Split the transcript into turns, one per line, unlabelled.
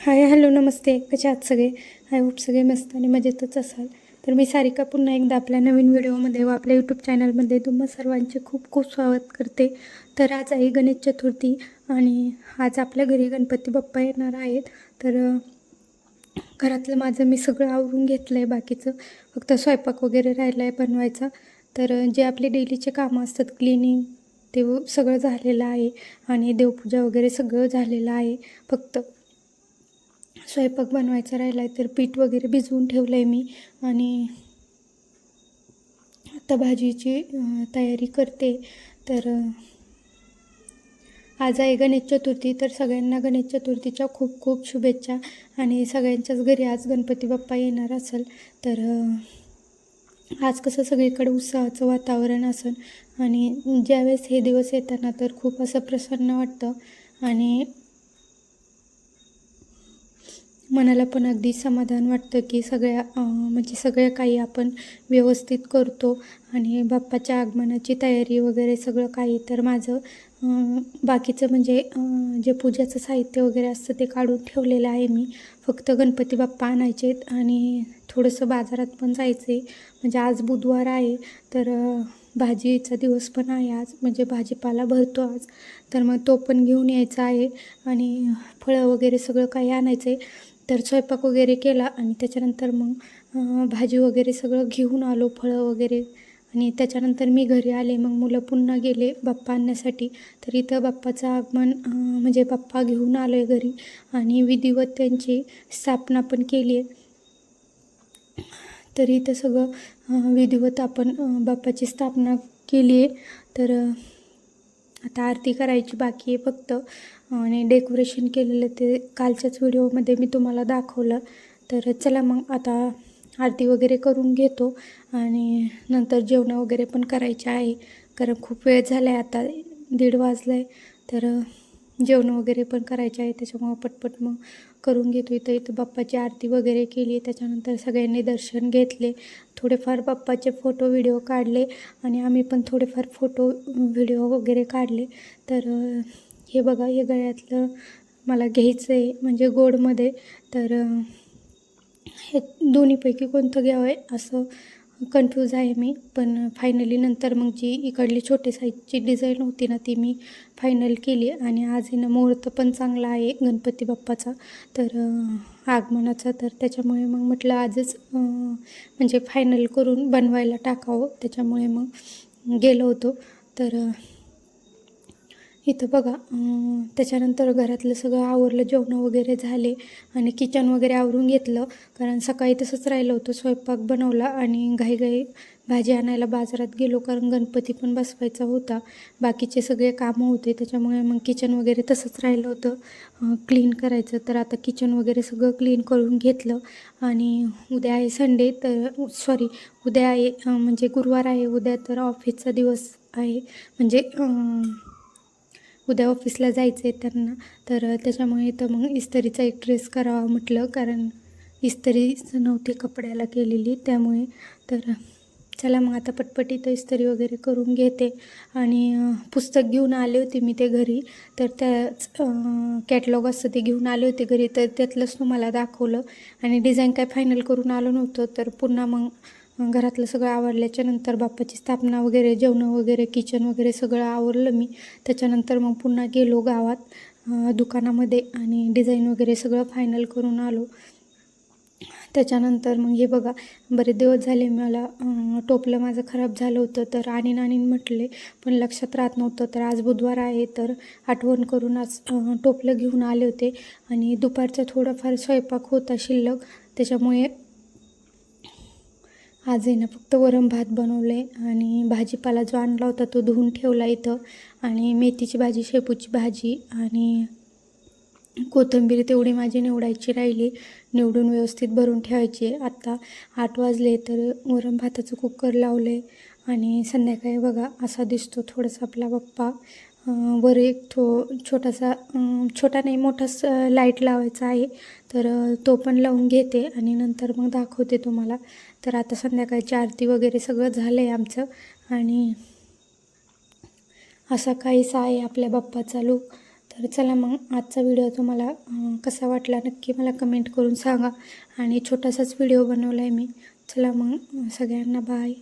Hi hello नमस्ते. कसे आहात सगळे? आय होप सगळे मस्त आणि मजेतच असाल. तर मी सारिका पुन्हा एकदा आपल्या नवीन व्हिडिओमध्ये व आपल्या यूट्यूब चॅनलमध्ये तुम्हा सर्वांचे खूप खूप स्वागत करते. तर आज आहे गणेश चतुर्थी आणि आज आपल्या घरी गणपती बाप्पा येणार आहेत. तर घरातलं माझं मी सगळं आवरून घेतलं आहे बाकीचं. फक्त स्वयंपाक वगैरे राहिला आहे बनवायचा. तर जे आपले डेलीचे कामं असतात क्लिनिंग ते सगळं झालेलं आहे आणि देवपूजा वगैरे सगळं झालेलं आहे. फक्त स्वयंपाक बनवायचा राहिला आहे तर पीठ वगैरे भिजवून ठेवलं आहे मी आणि आता भाजीची तयारी करते. तर आज आहे गणेश चतुर्थी तर सगळ्यांना गणेश चतुर्थीच्या खूप खूप शुभेच्छा आणि सगळ्यांच्याच घरी आज गणपती बाप्पा येणार असेल. तर आज कसं सगळीकडे उत्साहाचं वातावरण असेल आणि ज्यावेळेस हे दिवस येताना तर खूप असं प्रसन्न वाटतं आणि मनाला पण अगदी समाधान वाटतं की सगळ्या म्हणजे सगळं काही आपण व्यवस्थित करतो आणि बाप्पाच्या आगमनाची तयारी वगैरे सगळं काही. तर माझं बाकीचं म्हणजे जे पूजाचं साहित्य वगैरे असतं ते काढून ठेवलेलं आहे मी. फक्त गणपती बाप्पा आणायचे आहेत आणि थोडंसं बाजारात पण जायचं आहे म्हणजे आज बुधवार आहे तर भाजीचा दिवस पण आहे आज. म्हणजे भाजीपाला भरतो आज. तर मग तो पण घेऊन यायचा आहे आणि फळं वगैरे सगळं काही आणायचं आहे तर स्वयंपाक वगैरे केला आणि त्याच्यानंतर मग भाजी वगैरे सगळं घेऊन आलो फळं वगैरे. आणि त्याच्यानंतर मी घरी आले मग मुलं पुन्हा गेले बाप्पा आणण्यासाठी. तर इथं बाप्पाचं आगमन म्हणजे बाप्पा घेऊन आलो आहे घरी. आणि विधिवत त्यांची स्थापना पण केली आहे. तर इथं सगळं विधिवत आपण बाप्पाची स्थापना केली आहे. तर आता आरती करायची बाकी आहे फक्त. आणि डेकोरेशन केलेलं ते कालच्याच व्हिडिओमध्ये मी तुम्हाला दाखवलं. तर चला मग आता आरती वगैरे करून घेतो. आणि नंतर जेवणं वगैरे पण करायचे आहे. कारण खूप वेळ झाला आहे आता दीड वाजला आहे तर जेवण वगैरे पण करायचे आहे त्याच्यामुळं पटपट मग करून घेतो इथं इथं बाप्पाची आरती वगैरे केली. त्याच्यानंतर सगळ्यांनी दर्शन घेतले. थोडेफार बाप्पाचे फोटो व्हिडिओ काढले. आणि आम्ही पण थोडेफार फोटो व्हिडिओ वगैरे काढले. तर हे बघा हे गळ्यातलं मला घ्यायचं आहे म्हणजे गोडमध्ये. तर हे दोन्हीपैकी कोणतं घ्यावं आहे असं कन्फ्यूज आहे मी. पण फायनली नंतर मग जी इकडली छोटे साईजची डिझाईन होती ना ती मी फायनल केली. आणि आज आहे ना मुहूर्त पण चांगला आहे गणपती बाप्पाचा. तर आगमनाचा. तर त्याच्यामुळे मग म्हटलं आजच म्हणजे फायनल करून बनवायला टाकावं. त्याच्यामुळे मग गेलो होतो. तर इथं बघा त्याच्यानंतर घरातलं सगळं आवरलं जेवणं वगैरे झाले आणि किचन वगैरे आवरून घेतलं. कारण सकाळी तसंच राहिलं होतं स्वयंपाक बनवला आणि घाईघाई भाजी आणायला बाजारात गेलो कारण गणपती पण बसवायचा होता. बाकीचे सगळे कामं होते त्याच्यामुळे मग किचन वगैरे तसंच राहिलं होतं. क्लीन करायचं तर आता किचन वगैरे सगळं क्लीन करून घेतलं. आणि उद्या आहे संडे तर सॉरी उद्या आहे म्हणजे गुरुवार आहे. उद्या तर ऑफिसचा दिवस आहे. म्हणजे उद्या ऑफिसला जायचं आहे त्यांना. तर त्याच्यामुळे तर मग इस्त्रीचा एक ड्रेस करावा म्हटलं. कारण इस्त्रीच नव्हती कपड्याला केलेली. त्यामुळे तर चला मग आता पटपटी तर इस्त्री वगैरे करून घेते. आणि पुस्तक घेऊन आले होते मी ते घरी. तर त्याच कॅटलॉग असतं ते घेऊन आले होते घरी. तर त्यातलंच तुम्हाला दाखवलं. आणि डिझाईन काय फायनल करून आलो नव्हतं. तर पुन्हा मग घरातलं सगळं आवरल्याच्या नंतर बाप्पाची स्थापना वगैरे जेवणं वगैरे किचन वगैरे सगळं आवरलं मी. त्याच्यानंतर मग पुन्हा गेलो गावात दुकानामध्ये आणि डिझाईन वगैरे सगळं फायनल करून आलो. त्याच्यानंतर मग हे बघा बरेच दिवस झाले मला टोपलं माझं खराब झालं होतं तर आणि नानीन म्हटले पण लक्षात राहत नव्हतं तर आज बुधवार आहे तर आठवण करून आज टोपलं घेऊन आले होते. आणि दुपारचा थोडाफार स्वयंपाक होता शिल्लक त्याच्यामुळे आज आहे ना फक्त वरण भात बनवलं आहे आणि भाजीपाला जो आणला होता तो धुवून ठेवला इथं. आणि मेथीची भाजी शेपूची भाजी आणि कोथिंबीर तेवढी माझी निवडायची राहिली. निवडून व्यवस्थित भरून ठेवायची. आहे आत्ता आठ वाजले तर वरण भाताचं कुकर लावले आणि संध्याकाळी बघा असा दिसतो थोडासा आपला बाप्पा वर एक थो छोटासा छोटा नाही मोठाच लाइट लावायचा आहे. तर तो पण लावून घेते आणि नंतर मग दाखवते तुम्हाला. तर आता संध्याकाळची आरती वगैरे सगळं झालं आहे आमचं. आणि असा काहीसा आहे आपल्या बाप्पाचा लूक तर चला मग आजचा व्हिडिओ तुम्हाला कसा वाटला नक्की मला कमेंट करून सांगा. आणि छोटासाच व्हिडिओ बनवला आहे मी. चला मग सगळ्यांना बाय